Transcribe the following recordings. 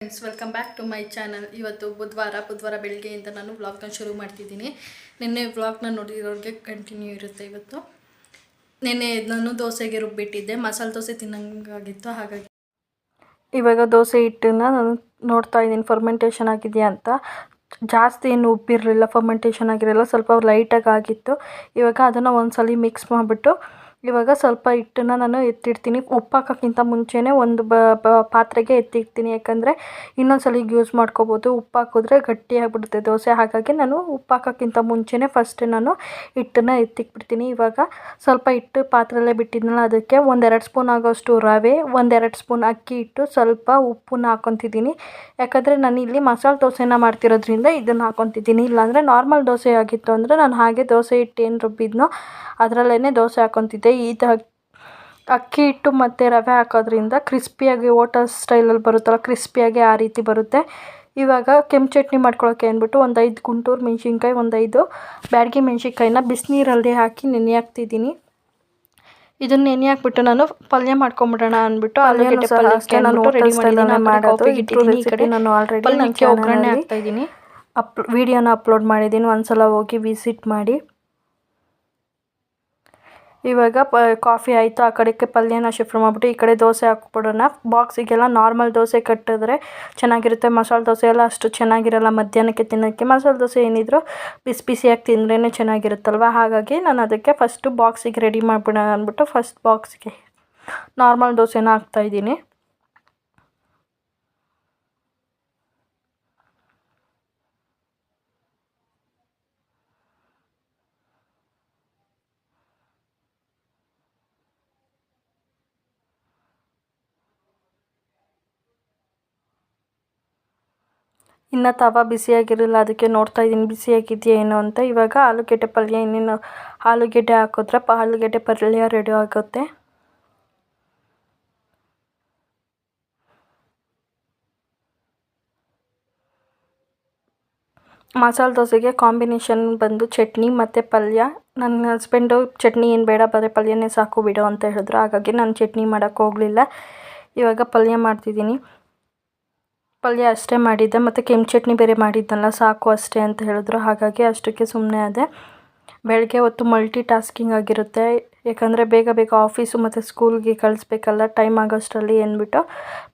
Friends welcome back to my channel ಇವತ್ತು ಬುಧವಾರ ಬುಧವಾರ ಬೆಳಗ್ಗೆಯಿಂದ ನಾನು ವ್ಲಾಗ್ನ ಶುರು ಮಾಡ್ತಿದ್ದೀನಿ. ನಿನ್ನೆ ವ್ಲಾಗ್ನ ನೋಡಿರೋರಿಗೆ ಕಂಟಿನ್ಯೂ ಇರುತ್ತೆ ಇವತ್ತು. ನಿನ್ನೆ ನಾನು ದೋಸೆಗೆ ರುಬ್ಬಿಟ್ಟಿದ್ದೆ. ಮಸಾಲೆ ದೋಸೆ ತಿನ್ನಂಗಾಗಿತ್ತು, ಹಾಗಾಗಿ. ಇವಾಗ ದೋಸೆ ಹಿಟ್ಟನ್ನ ನಾನು ನೋಡ್ತಾ ಇದ್ದೀನಿ. ಫರ್ಮೆಂಟೇಷನ್ ಆಗಿದೆಯಾ ಅಂತ. ಜಾಸ್ತಿ ಏನು ಉಬ್ಬಿರಲಿಲ್ಲ ಫರ್ಮೆಂಟೇಷನ್ ಆಗಿರಲಿಲ್ಲ. ಸ್ವಲ್ಪ ಲೈಟಾಗಿ ಆಗಿತ್ತು. ಇವಾಗ ಅದನ್ನು ಒಂದ್ಸಲ ಮಿಕ್ಸ್ ಮಾಡಿಬಿಟ್ಟು ಇವಾಗ ಸ್ವಲ್ಪ ಹಿಟ್ಟನ್ನು ನಾನು ಎತ್ತಿಡ್ತೀನಿ. ಉಪ್ಪು ಹಾಕೋಕ್ಕಿಂತ ಮುಂಚೆನೇ ಒಂದು ಪಾತ್ರೆಗೆ ಎತ್ತಿಡ್ತೀನಿ. ಯಾಕಂದರೆ ಇನ್ನೊಂದು ಸಲ ಯೂಸ್ ಮಾಡ್ಕೋಬೋದು. ಉಪ್ಪು ಹಾಕಿದ್ರೆ ಗಟ್ಟಿಯಾಗ್ಬಿಡುತ್ತೆ ದೋಸೆ. ಹಾಗಾಗಿ ನಾನು ಉಪ್ಪು ಹಾಕೋಕ್ಕಿಂತ ಮುಂಚೆನೇ ಫಸ್ಟ್ ನಾನು ಹಿಟ್ಟನ್ನು ಎತ್ತಿಕ್ಬಿಡ್ತೀನಿ ಇವಾಗ ಸ್ವಲ್ಪ ಹಿಟ್ಟು ಪಾತ್ರೆಯಲ್ಲೇ ಬಿಟ್ಟಿದ್ನಲ್ಲ, ಅದಕ್ಕೆ ಒಂದೆರಡು ಸ್ಪೂನ್ ಆಗೋಷ್ಟು ರವೆ, ಒಂದೆರಡು ಸ್ಪೂನ್ ಅಕ್ಕಿ ಹಿಟ್ಟು, ಸ್ವಲ್ಪ ಉಪ್ಪನ್ನ ಹಾಕೊತಿದ್ದೀನಿ. ಯಾಕಂದರೆ ನಾನು ಇಲ್ಲಿ ಮಸಾಲೆ ದೋಸೆನ ಮಾಡ್ತಿರೋದ್ರಿಂದ ಇದನ್ನು ಹಾಕೊತಿದ್ದೀನಿ. ಇಲ್ಲಾಂದರೆ ನಾರ್ಮಲ್ ದೋಸೆ ಆಗಿತ್ತು ಅಂದರೆ ನಾನು ಹಾಗೆ ದೋಸೆ ಹಿಟ್ಟು ಏನು ರುಬ್ಬಿದ್ನೋ ಅದರಲ್ಲೇ ದೋಸೆ ಹಾಕ್ಕೊತಿದ್ದೆ ಇದು ಅಕ್ಕಿ ಹಿಟ್ಟು ಮತ್ತು ರವೆ ಹಾಕೋದ್ರಿಂದ ಕ್ರಿಸ್ಪಿಯಾಗಿ ಹೋಟೆಲ್ ಸ್ಟೈಲಲ್ಲಿ ಬರುತ್ತಲ್ಲ ಕ್ರಿಸ್ಪಿಯಾಗಿ ಆ ರೀತಿ ಬರುತ್ತೆ. ಇವಾಗ ಕೆಂಪು ಚಟ್ನಿ ಮಾಡ್ಕೊಳ್ಳೋಕೆ ಅಂದ್ಬಿಟ್ಟು ಒಂದು ಐದು ಗುಂಟೂರು ಮೆಣಸಿನ್ಕಾಯಿ ಒಂದೈದು ಐದು ಬ್ಯಾಡಗಿ ಮೆಣಸಿನ್ಕಾಯಿನ ಬಿಸಿನೀರಲ್ಲಿ ಹಾಕಿ ನೆನೆ ಹಾಕ್ತಿದ್ದೀನಿ. ಇದನ್ನ ನೆನೆ ಹಾಕ್ಬಿಟ್ಟು ನಾನು ಪಲ್ಯ ಮಾಡ್ಕೊಂಬಿಡೋಣ ಅಂದ್ಬಿಟ್ಟು ಆಲೂಗಡ್ಡೆ ಪಲ್ಯಕ್ಕೆ ನಾನು ರೆಡಿ ಮಾಡಿದ್ದೀನಿ. ಈ ಕಡೆ. ನಾನು ಆಲ್ರೆಡಿ ಪಲ್ಯಕ್ಕೆ ಒಗ್ಗರಣೆ ಹಾಕ್ತಾ ಇದ್ದೀನಿ. ಅಪ್ ವಿಡಿಯೋನ ಅಪ್ಲೋಡ್ ಮಾಡಿದ್ದೀನಿ. ಒಂದ್ಸಲ ಹೋಗಿ ವಿಸಿಟ್ ಮಾಡಿ. ಇವಾಗ ಪ, ಕಾಫಿ ಆಯಿತು, ಆ ಕಡೆಗೆ ಪಲ್ಯನ ಶಿಫ್ಟ್ ಮಾಡಿಬಿಟ್ಟು ಈ ಕಡೆ ದೋಸೆ ಹಾಕ್ಬಿಡೋಣ. ಬಾಕ್ಸಿಗೆಲ್ಲ ನಾರ್ಮಲ್ ದೋಸೆ ಕಟ್ಟಿದ್ರೆ ಚೆನ್ನಾಗಿರುತ್ತೆ. ಮಸಾಲೆ ದೋಸೆ ಎಲ್ಲ ಅಷ್ಟು ಚೆನ್ನಾಗಿರಲ್ಲ ಮಧ್ಯಾಹ್ನಕ್ಕೆ ತಿನ್ನೋಕ್ಕೆ. ಮಸಾಲೆ ದೋಸೆ ಏನಿದ್ರು ಬಿಸಿ ಬಿಸಿಯಾಗಿ ತಿಂದ್ರೇ ಚೆನ್ನಾಗಿರುತ್ತಲ್ವ? ಹಾಗಾಗಿ ನಾನು ಅದಕ್ಕೆ ಫಸ್ಟು ಬಾಕ್ಸಿಗೆ ರೆಡಿ ಮಾಡಿಬಿಡೋಣ ಅಂದ್ಬಿಟ್ಟು ಫಸ್ಟ್ ಬಾಕ್ಸ್ಗೆ ನಾರ್ಮಲ್ ದೋಸೆನ ಹಾಕ್ತಾಯಿದ್ದೀನಿ ಇನ್ನು ತವ ಬಿಸಿಯಾಗಿರಲಿಲ್ಲ ಅದಕ್ಕೆ ನೋಡ್ತಾ ಇದ್ದೀನಿ ಬಿಸಿಯಾಗಿದೆಯಾ ಏನು ಅಂತ. ಇವಾಗ ಆಲೂಗೆಡ್ಡೆ ಪಲ್ಯ, ಇನ್ನೇನು ಆಲೂಗೆಡ್ಡೆ ಹಾಕಿದ್ರೆ ಪ ಆಲೂಗೆಡ್ಡೆ ಪಲ್ಯ ರೆಡಿ ಆಗುತ್ತೆ. ಮಸಾಲೆ ದೋಸೆಗೆ ಕಾಂಬಿನೇಷನ್ ಬಂದು ಚಟ್ನಿ ಮತ್ತು ಪಲ್ಯ. ನನ್ನ ಹಸ್ಬೆಂಡು ಚಟ್ನಿ ಏನು ಬೇಡ, ಬರೀ ಪಲ್ಯನೇ ಸಾಕು ಬಿಡು ಅಂತ ಹೇಳಿದ್ರು. ಹಾಗಾಗಿ ನಾನು ಚಟ್ನಿ ಮಾಡೋಕ್ಕೆ ಹೋಗಲಿಲ್ಲ. ಇವಾಗ ಪಲ್ಯ ಮಾಡ್ತಿದ್ದೀನಿ. ಪಲ್ಯ ಅಷ್ಟೇ ಮಾಡಿದ್ದೆ, ಮತ್ತು ಕೆಂಪು ಚಟ್ನಿ ಬೇರೆ ಮಾಡಿದ್ದಲ್ಲ, ಸಾಕು ಅಷ್ಟೇ ಅಂತ ಹೇಳಿದ್ರು. ಹಾಗಾಗಿ ಅಷ್ಟಕ್ಕೆ ಸುಮ್ಮನೆ ಆದೆ. ಬೆಳಗ್ಗೆ ಹೊತ್ತು ಮಲ್ಟಿ ಟಾಸ್ಕಿಂಗ್ ಆಗಿರುತ್ತೆ. ಯಾಕಂದರೆ ಬೇಗ ಬೇಗ ಆಫೀಸು ಮತ್ತು ಸ್ಕೂಲ್ಗೆ ಕಳಿಸ್ಬೇಕಲ್ಲ ಟೈಮ್ ಆಗೋಷ್ಟರಲ್ಲಿ ಅಂದ್ಬಿಟ್ಟು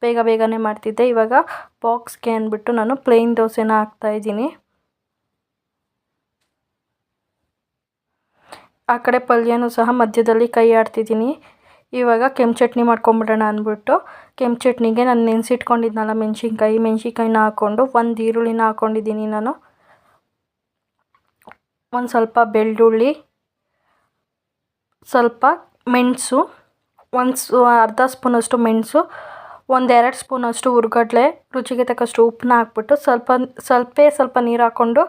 ಬೇಗ ಬೇಗನೆ ಮಾಡ್ತಿದ್ದೆ. ಇವಾಗ ಬಾಕ್ಸ್ಗೆ ಅಂದ್ಬಿಟ್ಟು ನಾನು ಪ್ಲೇನ್ ದೋಸೆನ ಹಾಕ್ತಾಯಿದ್ದೀನಿ ಆ ಕಡೆ ಪಲ್ಯನೂ ಸಹ ಮಧ್ಯದಲ್ಲಿ ಕೈ ಆಡ್ತಿದ್ದೀನಿ ಇವಾಗ ಕೆಂಪು ಚಟ್ನಿ ಮಾಡ್ಕೊಂಬಿಡೋಣ ಅಂದ್ಬಿಟ್ಟು ಕೆಂಪು ಚಟ್ನಿಗೆ ನಾನು ನೆನೆಸಿಟ್ಕೊಂಡಿದ್ನಲ್ಲ ಮೆಣ್ಸಿನ್ಕಾಯಿ, ಮೆಣ್ಸಿನ್ಕಾಯಿನ ಹಾಕ್ಕೊಂಡು ಒಂದು ಈರುಳ್ಳಿನ ಹಾಕ್ಕೊಂಡಿದ್ದೀನಿ ನಾನು. ಒಂದು ಸ್ವಲ್ಪ ಬೆಳ್ಳುಳ್ಳಿ, ಸ್ವಲ್ಪ ಮೆಣಸು, ಒಂದು ಅರ್ಧ ಸ್ಪೂನಷ್ಟು ಮೆಣಸು ಒಂದೆರಡು ಸ್ಪೂನಷ್ಟು ಹುರ್ಗಡ್ಲೆ ರುಚಿಗೆ ತಕ್ಕಷ್ಟು ಉಪ್ಪನ್ನ ಹಾಕ್ಬಿಟ್ಟು ಸ್ವಲ್ಪ, ಸ್ವಲ್ಪೇ ಸ್ವಲ್ಪ ನೀರು ಹಾಕ್ಕೊಂಡು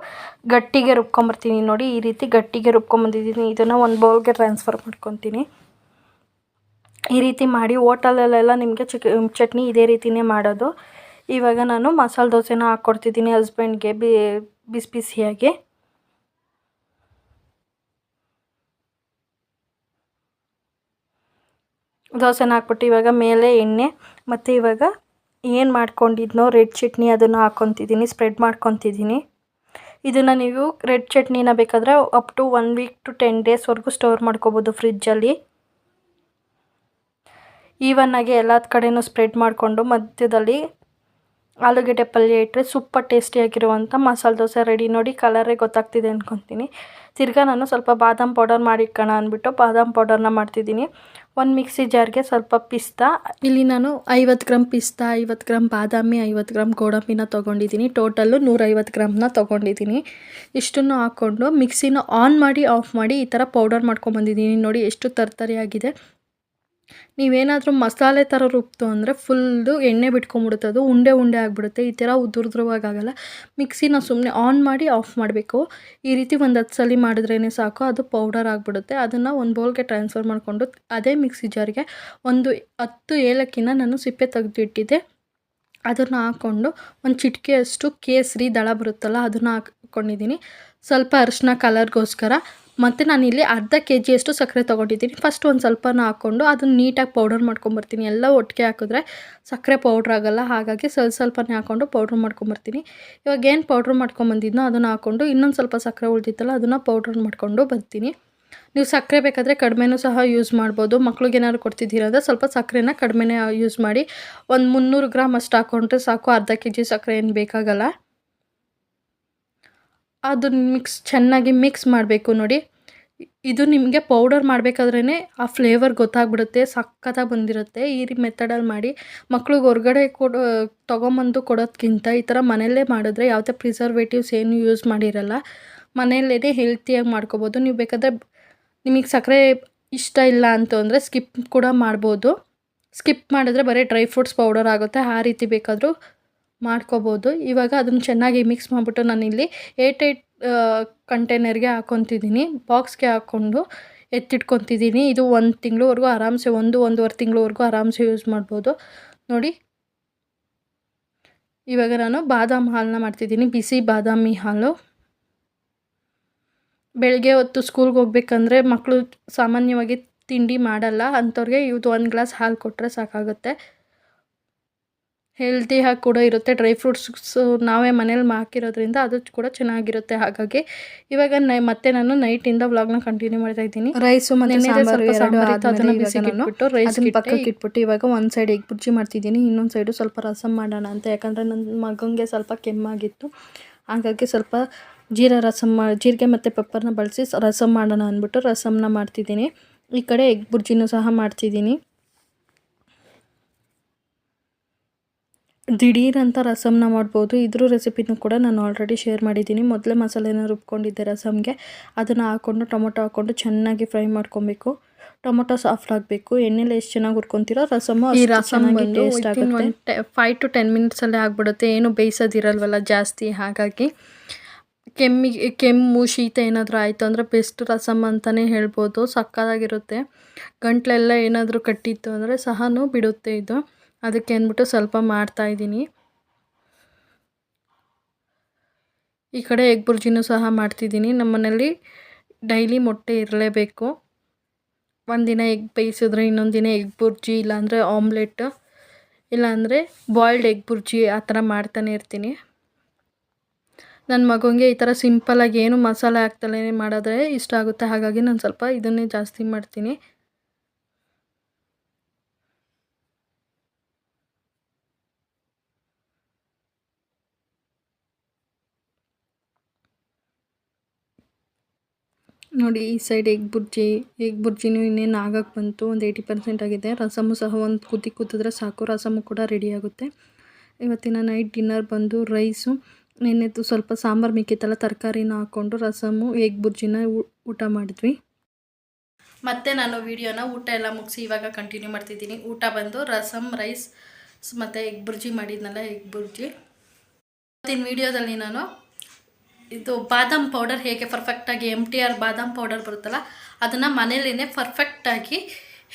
ಗಟ್ಟಿಗೆ ರುಬ್ಕೊಂಬರ್ತೀನಿ ನೋಡಿ ಈ ರೀತಿ ಗಟ್ಟಿಗೆ ರುಬ್ಕೊಂಬಂದಿದ್ದೀನಿ. ಇದನ್ನು ಒಂದು ಬೌಲ್ಗೆ ಟ್ರಾನ್ಸ್ಫರ್ ಮಾಡ್ಕೊತೀನಿ. ಈ ರೀತಿ ಮಾಡಿ ಓಟಲಲ್ಲೆಲ್ಲ ನಿಮಗೆ ಚಿಕ್ ಚಟ್ನಿ ಇದೇ ರೀತಿಯೇ ಮಾಡೋದು. ಇವಾಗ ನಾನು ಮಸಾಲೆ ದೋಸೆನ ಹಾಕ್ಕೊಡ್ತಿದ್ದೀನಿ ಹಸ್ಬೆಂಡ್ಗೆ ಬಿಸಿ ಬಿಸಿಯಾಗಿ ದೋಸೆನ ಹಾಕ್ಬಿಟ್ಟು ಇವಾಗ ಮೇಲೆ ಎಣ್ಣೆ ಮತ್ತು ಇವಾಗ ಏನು ಮಾಡ್ಕೊಂಡಿದ್ನೋ ರೆಡ್ ಚಟ್ನಿ ಅದನ್ನು ಹಾಕ್ಕೊತಿದ್ದೀನಿ, ಸ್ಪ್ರೆಡ್ ಮಾಡ್ಕೊತಿದ್ದೀನಿ. ಇದನ್ನು ನೀವು ರೆಡ್ ಚಟ್ನಿನ ಬೇಕಾದರೆ up to one week to ten ಡೇಸ್ವರೆಗೂ store ಮಾಡ್ಕೋಬೋದು ಫ್ರಿಜ್ಜಲ್ಲಿ. ಈವನ್ನಾಗಿ ಎಲ್ಲ ಕಡೆಯೂ ಸ್ಪ್ರೆಡ್ ಮಾಡಿಕೊಂಡು ಮಧ್ಯದಲ್ಲಿ ಆಲೂಗಡ್ಡೆ ಪಲ್ಯ ಇಟ್ಟರೆ ಸೂಪರ್ ಟೇಸ್ಟಿಯಾಗಿರುವಂಥ ಮಸಾಲೆ ದೋಸೆ ರೆಡಿ ನೋಡಿ ಕಲರೇ ಗೊತ್ತಾಗ್ತಿದೆ ಅಂದ್ಕೊತೀನಿ ತಿರ್ಗಾ ನಾನು ಸ್ವಲ್ಪ ಬಾದಾಮ್ ಪೌಡರ್ ಮಾಡಿಕ್ಕೋಣ ಅಂದ್ಬಿಟ್ಟು ಬಾದಾಮ್ ಪೌಡರ್ನ ಮಾಡ್ತಿದ್ದೀನಿ. ಒಂದು ಮಿಕ್ಸಿ ಜಾರ್ಗೆ ಸ್ವಲ್ಪ ಪಿಸ್ತಾ, ಇಲ್ಲಿ ನಾನು ಐವತ್ತು ಗ್ರಾಮ್ ಪಿಸ್ತಾ, ಐವತ್ತು ಗ್ರಾಮ್ ಬಾದಾಮಿ, ಐವತ್ತು ಗ್ರಾಮ್ ಗೋಡಂಬಿನ ತೊಗೊಂಡಿದ್ದೀನಿ. ಟೋಟಲ್ಲು ನೂರೈವತ್ತು ಗ್ರಾಮ್ನ ತೊಗೊಂಡಿದ್ದೀನಿ. ಇಷ್ಟನ್ನು ಹಾಕ್ಕೊಂಡು ಮಿಕ್ಸಿನ ಆನ್ ಮಾಡಿ ಆಫ್ ಮಾಡಿ ಈ ಥರ ಪೌಡರ್ ಮಾಡ್ಕೊಂಬಂದಿದ್ದೀನಿ ನೋಡಿ ಎಷ್ಟು ತರ್ತರಿಯಾಗಿದೆ. ನೀವೇನಾದರೂ ಮಸಾಲೆ ಥರ ರುಬ್ತು ಅಂದರೆ ಫುಲ್ಲು ಎಣ್ಣೆ ಬಿಟ್ಕೊಂಬಿಡುತ್ತೆ, ಅದು ಉಂಡೆ ಉಂಡೆ ಆಗಿಬಿಡುತ್ತೆ, ಈ ಥರ ಉದುರುದ್ರವಾಗಲ್ಲ ಮಿಕ್ಸಿನ ಸುಮ್ಮನೆ ಆನ್ ಮಾಡಿ ಆಫ್ ಮಾಡಬೇಕು. ಈ ರೀತಿ ಒಂದು ಹತ್ತು ಸಲ ಮಾಡಿದ್ರೇ ಸಾಕು, ಅದು ಪೌಡರ್ ಆಗಿಬಿಡುತ್ತೆ. ಅದನ್ನು ಒಂದು ಬೌಲ್ಗೆ ಟ್ರಾನ್ಸ್ಫರ್ ಮಾಡಿಕೊಂಡು ಅದೇ ಮಿಕ್ಸಿ ಜಾರಿಗೆ ಒಂದು ಹತ್ತು ಏಲಕ್ಕಿನ ನಾನು ಸಿಪ್ಪೆ ತೆಗೆದಿಟ್ಟಿದ್ದೆ. ಅದನ್ನು ಹಾಕ್ಕೊಂಡು ಒಂದು ಚಿಟಿಕೆಯಷ್ಟು ಕೇಸರಿ ದಳ ಬರುತ್ತಲ್ಲ, ಅದನ್ನು ಹಾಕ್ಕೊಂಡಿದ್ದೀನಿ. ಸ್ವಲ್ಪ ಅರಿಶಿನ ಕಲರ್ಗೋಸ್ಕರ ಮತ್ತು ನಾನಿಲ್ಲಿ ಅರ್ಧ ಕೆ ಜಿಯಷ್ಟು ಸಕ್ಕರೆ ತೊಗೊಂಡಿದ್ದೀನಿ. ಫಸ್ಟ್ ಒಂದು ಸ್ವಲ್ಪನ ಹಾಕ್ಕೊಂಡು ಅದನ್ನು ನೀಟಾಗಿ ಪೌಡರ್ ಮಾಡ್ಕೊಂಬರ್ತೀನಿ ಎಲ್ಲ ಒಟ್ಟಿಗೆ ಹಾಕಿದ್ರೆ ಸಕ್ಕರೆ ಪೌಡ್ರ್ ಆಗೋಲ್ಲ. ಹಾಗಾಗಿ ಸ್ವಲ್ಪ ಸ್ವಲ್ಪನೇ ಹಾಕ್ಕೊಂಡು ಪೌಡ್ರ್ ಮಾಡ್ಕೊಂಬರ್ತೀನಿ ಇವಾಗ ಏನು ಪೌಡ್ರ್ ಮಾಡ್ಕೊಂಬಂದಿದ್ನೋ ಅದನ್ನು ಹಾಕ್ಕೊಂಡು ಇನ್ನೊಂದು ಸ್ವಲ್ಪ ಸಕ್ಕರೆ ಉಳಿದಿತ್ತಲ್ಲ ಅದನ್ನು ಪೌಡ್ರ್ ಮಾಡಿಕೊಂಡು ಬರ್ತೀನಿ. ನೀವು ಸಕ್ಕರೆ ಬೇಕಾದರೆ ಕಡಿಮೆನೂ ಸಹ ಯೂಸ್ ಮಾಡ್ಬೋದು. ಮಕ್ಳಿಗೆ ಏನಾದ್ರು ಕೊಡ್ತಿದ್ದೀರಂದ್ರೆ ಸ್ವಲ್ಪ ಸಕ್ಕರೆನ ಕಡಿಮೆನೇ ಯೂಸ್ ಮಾಡಿ ಒಂದು ಮುನ್ನೂರು ಗ್ರಾಮ್ ಅಷ್ಟು ಹಾಕ್ಕೊಂಡ್ರೆ ಸಾಕು. ಅರ್ಧ ಕೆ ಜಿ ಸಕ್ಕರೆ ಏನು ಬೇಕಾಗಲ್ಲ. ಅದನ್ನ ಮಿಕ್ಸ್ ಚೆನ್ನಾಗಿ ಮಿಕ್ಸ್ ಮಾಡಬೇಕು ನೋಡಿ. ಇದು ನಿಮಗೆ ಪೌಡರ್ ಮಾಡಬೇಕಾದ್ರೇ ಆ ಫ್ಲೇವರ್ ಗೊತ್ತಾಗ್ಬಿಡುತ್ತೆ ಸಕ್ಕತ್ತಾಗಿ ಬಂದಿರುತ್ತೆ. ಈ ಮೆಥಡಲ್ಲಿ ಮಾಡಿ ಮಕ್ಳಿಗೆ ಹೊರ್ಗಡೆ ಕೊಡೋ, ತೊಗೊಂಬಂದು ಕೊಡೋದಕ್ಕಿಂತ ಈ ಥರ ಮನೆಯಲ್ಲೇ ಮಾಡಿದ್ರೆ ಯಾವುದೇ ಪ್ರಿಸರ್ವೇಟಿವ್ಸ್ ಏನು ಯೂಸ್ ಮಾಡಿರಲ್ಲ. ಮನೆಯಲ್ಲೇ ಹೆಲ್ತಿಯಾಗಿ ಮಾಡ್ಕೋಬೋದು. ನೀವು ಬೇಕಾದರೆ ನಿಮಗೆ ಸಕ್ಕರೆ ಇಷ್ಟ ಇಲ್ಲ ಅಂತಂದರೆ ಸ್ಕಿಪ್ ಕೂಡ ಮಾಡ್ಬೋದು. ಸ್ಕಿಪ್ ಮಾಡಿದ್ರೆ ಬರೀ ಡ್ರೈ ಫ್ರೂಟ್ಸ್ ಪೌಡರ್ ಆಗುತ್ತೆ. ಆ ರೀತಿ ಬೇಕಾದರೂ ಮಾಡ್ಕೋಬೋದು. ಇವಾಗ ಅದನ್ನು ಚೆನ್ನಾಗಿ ಮಿಕ್ಸ್ ಮಾಡಿಬಿಟ್ಟು ನಾನಿಲ್ಲಿ ಏಟ್ ಏಟ್ ಕಂಟೈನರ್ಗೆ ಹಾಕ್ಕೊತಿದ್ದೀನಿ ಬಾಕ್ಸ್ಗೆ ಹಾಕ್ಕೊಂಡು ಎತ್ತಿಟ್ಕೊತಿದ್ದೀನಿ ಇದು ಒಂದು ತಿಂಗಳವರೆಗೂ ಆರಾಮ್ಸೆ, ಒಂದು, ಒಂದೂವರೆ ತಿಂಗಳವರೆಗೂ ಆರಾಮ್ಸೆ ಯೂಸ್ ಮಾಡ್ಬೋದು. ನೋಡಿ. ಇವಾಗ ನಾನು ಬಾದಾಮಿ ಹಾಲನ್ನ ಮಾಡ್ತಿದ್ದೀನಿ ಬಿಸಿ ಬಾದಾಮಿ ಹಾಲು. ಬೆಳಗ್ಗೆ ಹೊತ್ತು ಸ್ಕೂಲ್ಗೆ ಹೋಗ್ಬೇಕಂದ್ರೆ ಮಕ್ಕಳು ಸಾಮಾನ್ಯವಾಗಿ ತಿಂಡಿ ಮಾಡಲ್ಲ. ಅಂಥವ್ರಿಗೆ ಇದು ಒಂದು ಗ್ಲಾಸ್ ಹಾಲು ಕೊಟ್ಟರೆ ಸಾಕಾಗುತ್ತೆ. ಹೆಲ್ತಿಯಾಗಿ ಕೂಡ ಇರುತ್ತೆ. ಡ್ರೈ ಫ್ರೂಟ್ಸು ನಾವೇ ಮನೇಲಿ ಹಾಕಿರೋದ್ರಿಂದ ಅದು ಕೂಡ ಚೆನ್ನಾಗಿರುತ್ತೆ. ಹಾಗಾಗಿ ಇವಾಗ ನೈ ಮತ್ತೆ ನಾನು ನೈಟಿಂದ ವ್ಲಾಗ್ನ ಕಂಟಿನ್ಯೂ ಮಾಡ್ತಾ ಇದ್ದೀನಿ. ರೈಸು ಇಟ್ಬಿಟ್ಟು ರೈಸ್ ಪಕ್ಕಕ್ಕೆ ಇಟ್ಬಿಟ್ಟು ಇವಾಗ ಒಂದು ಸೈಡ್ ಎಗ್ ಬುರ್ಜಿ ಮಾಡ್ತಿದ್ದೀನಿ. ಇನ್ನೊಂದು ಸೈಡು ಸ್ವಲ್ಪ ರಸಂ ಮಾಡೋಣ ಅಂತ. ಯಾಕಂದರೆ ನನ್ನ ಮಗನಿಗೆ ಸ್ವಲ್ಪ ಕೆಮ್ಮಾಗಿತ್ತು. ಹಾಗಾಗಿ ಸ್ವಲ್ಪ ಜೀರಾ ರಸಂ ಮಾ ಜೀರಿಗೆ ಮತ್ತು ಪೆಪ್ಪರ್ನ ಬಳಸಿ ರಸಂ ರಸಮ್ ಮಾಡೋಣ ಅಂದ್ಬಿಟ್ಟು ರಸಮ್ನ ಮಾಡ್ತಿದ್ದೀನಿ. ಈ ಕಡೆ ಎಗ್ ಬುರ್ಜಿನೂ ಸಹ ಮಾಡ್ತಿದ್ದೀನಿ. ದಿಢೀರ್ ಅಂತ ರಸಮ್ನ ಮಾಡ್ಬೋದು. ಇದ್ರ ರೆಸಿಪಿನೂ ಕೂಡ ನಾನು ಆಲ್ರೆಡಿ ಶೇರ್ ಮಾಡಿದ್ದೀನಿ. ಮೊದಲೇ ಮಸಾಲೆನ ರುಬ್ಕೊಂಡಿದ್ದೆ ರಸಮ್ಗೆ. ಅದನ್ನು ಹಾಕ್ಕೊಂಡು ಟೊಮೊಟೊ ಹಾಕ್ಕೊಂಡು ಚೆನ್ನಾಗಿ ಫ್ರೈ ಮಾಡ್ಕೊಬೇಕು. ಟೊಮೊಟೊ ಸಾಫ್ಟ್ ಆಗಬೇಕು. ಎಣ್ಣೆಲಿ ಎಷ್ಟು ಚೆನ್ನಾಗಿ ಹುರ್ಕೊತೀರೋ ರಸಮ್ಮು ಈ ರಸಮ್ ಬಂದು ಆಗುತ್ತೆ. ಫೈವ್ ಟು ಟೆನ್ ಮಿನಿಟ್ಸಲ್ಲೇ ಆಗ್ಬಿಡುತ್ತೆ. ಏನು ಬೇಯಿಸೋದಿರಲ್ವಲ್ಲ ಜಾಸ್ತಿ ಹಾಗಾಗಿ. ಕೆಮ್ಮಿಗೆ ಕೆಮ್ಮು ಶೀತ ಏನಾದರೂ ಆಯಿತು ಅಂದರೆ ಬೆಸ್ಟ್ ರಸಮ್ ಅಂತಲೇ ಹೇಳ್ಬೋದು. ಸಕ್ಕದಾಗಿರುತ್ತೆ ಗಂಟ್ಲೆಲ್ಲ ಏನಾದರೂ ಕಟ್ಟಿತ್ತು ಅಂದರೆ ಸಹನೂ ಬಿಡುತ್ತೆ ಇದು. ಅದಕ್ಕೆ ಅಂದ್ಬಿಟ್ಟು ಸ್ವಲ್ಪ ಮಾಡ್ತಾಯಿದ್ದೀನಿ ಈ ಕಡೆ ಎಗ್ ಬುರ್ಜಿನೂ ಸಹ ಮಾಡ್ತಿದ್ದೀನಿ. ನಮ್ಮ ಮನೇಲಿ ಡೈಲಿ ಮೊಟ್ಟೆ ಇರಲೇಬೇಕು. ಒಂದಿನ ಎಗ್ ಬೇಯಿಸಿದ್ರೆ ಇನ್ನೊಂದು ದಿನ ಎಗ್ ಬುರ್ಜಿ ಇಲ್ಲಾಂದರೆ ಆಮ್ಲೆಟ್ ಇಲ್ಲಾಂದರೆ ಬಾಯ್ಲ್ಡ್ ಎಗ್ ಬುರ್ಜಿ ಆ ಥರ ಮಾಡ್ತಾನೆ ಇರ್ತೀನಿ. ನನ್ನ ಮಗನಿಗೆ ಈ ಥರ ಸಿಂಪಲಾಗಿ ಏನು ಮಸಾಲೆ ಹಾಕ್ತಲೇ ಮಾಡಿದ್ರೆ ಇಷ್ಟ ಆಗುತ್ತೆ. ಹಾಗಾಗಿ ನಾನು ಸ್ವಲ್ಪ ಇದನ್ನೇ ಜಾಸ್ತಿ ಮಾಡ್ತೀನಿ. ನೋಡಿ, ಈ ಸೈಡ್ ಎಗ್ ಬುರ್ಜಿ ಎಗ್ ಬುರ್ಜಿನೂ ಇನ್ನೇನು ಆಗಕ್ಕೆ ಬಂತು, ಒಂದು ಏಯ್ಟಿ ಪರ್ಸೆಂಟ್ ಆಗಿದೆ. ರಸಮು ಸಹ ಒಂದು ಕುದಿ ಕೂತಿದ್ರೆ ಸಾಕು, ರಸಮು ಕೂಡ ರೆಡಿ ಆಗುತ್ತೆ. ಇವತ್ತಿನ ನೈಟ್ ಡಿನ್ನರ್ ಬಂದು ರೈಸು ನೆನ್ನೆದು ಸ್ವಲ್ಪ ಸಾಂಬಾರು ಮಿಕ್ಕಿತ್ತಲ್ಲ, ತರಕಾರಿನ ಹಾಕ್ಕೊಂಡು ರಸಮು ಎಗ್ ಬುರ್ಜಿನ ಊಟ ಮಾಡಿದ್ವಿ. ಮತ್ತೆ ನಾನು ವಿಡಿಯೋನ ಊಟ ಎಲ್ಲ ಮುಗಿಸಿ ಇವಾಗ ಕಂಟಿನ್ಯೂ ಮಾಡ್ತಿದ್ದೀನಿ. ಊಟ ಬಂದು ರಸಮ್ ರೈಸ್ ಮತ್ತು ಎಗ್ ಬುರ್ಜಿ ಮಾಡಿದ್ನಲ್ಲ ಎಗ್ ಬುರ್ಜಿ. ಇವತ್ತಿನ ವಿಡಿಯೋದಲ್ಲಿ ನಾನು ಇದು ಬಾದಾಮ್ ಪೌಡರ್ ಹೇಗೆ ಪರ್ಫೆಕ್ಟಾಗಿ ಎಂ ಟಿ ಆರ್ ಬಾದಾಮ್ ಪೌಡರ್ ಬರುತ್ತಲ್ಲ, ಅದನ್ನು ಮನೇಲಿನೇ ಪರ್ಫೆಕ್ಟಾಗಿ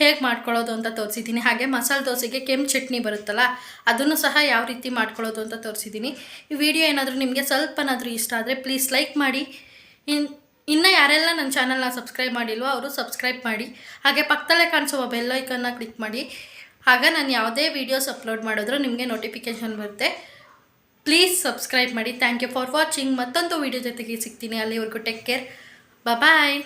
ಹೇಗೆ ಮಾಡ್ಕೊಳ್ಳೋದು ಅಂತ ತೋರಿಸಿದ್ದೀನಿ. ಹಾಗೆ ಮಸಾಲೆ ದೋಸೆಗೆ ಕೆಂಪು ಚಟ್ನಿ ಬರುತ್ತಲ್ಲ, ಅದನ್ನು ಸಹ ಯಾವ ರೀತಿ ಮಾಡ್ಕೊಳ್ಳೋದು ಅಂತ ತೋರಿಸಿದ್ದೀನಿ. ಈ ವಿಡಿಯೋ ಏನಾದರೂ ನಿಮಗೆ ಸ್ವಲ್ಪನಾದರೂ ಇಷ್ಟ ಆದರೆ ಪ್ಲೀಸ್ ಲೈಕ್ ಮಾಡಿ. ಇನ್, ಇನ್ನು ಯಾರೆಲ್ಲ ನನ್ನ ಚಾನಲ್ನ ಸಬ್ಸ್ಕ್ರೈಬ್ ಮಾಡಿಲ್ವೋ ಅವರು ಸಬ್ಸ್ಕ್ರೈಬ್ ಮಾಡಿ. ಹಾಗೆ ಪಕ್ಕದಲ್ಲೇ ಕಾಣಿಸುವ ಬೆಲ್ಲೈಕನ್ನ ಕ್ಲಿಕ್ ಮಾಡಿ. ಆಗ ನಾನು ಯಾವುದೇ ವೀಡಿಯೋಸ್ ಅಪ್ಲೋಡ್ ಮಾಡಿದ್ರೂ ನಿಮಗೆ ನೋಟಿಫಿಕೇಷನ್ ಬರುತ್ತೆ. ಪ್ಲೀಸ್ ಸಬ್ಸ್ಕ್ರೈಬ್ ಮಾಡಿ. ಥ್ಯಾಂಕ್ ಯು ಫಾರ್ ವಾಚಿಂಗ್ ಮತ್ತೊಂದು ವೀಡಿಯೋ ಜೊತೆಗೆ ಸಿಗ್ತೀನಿ. ಅಲ್ಲಿವರೆಗೂ ಟೇಕ್ ಕೇರ್ ಬಾಯ್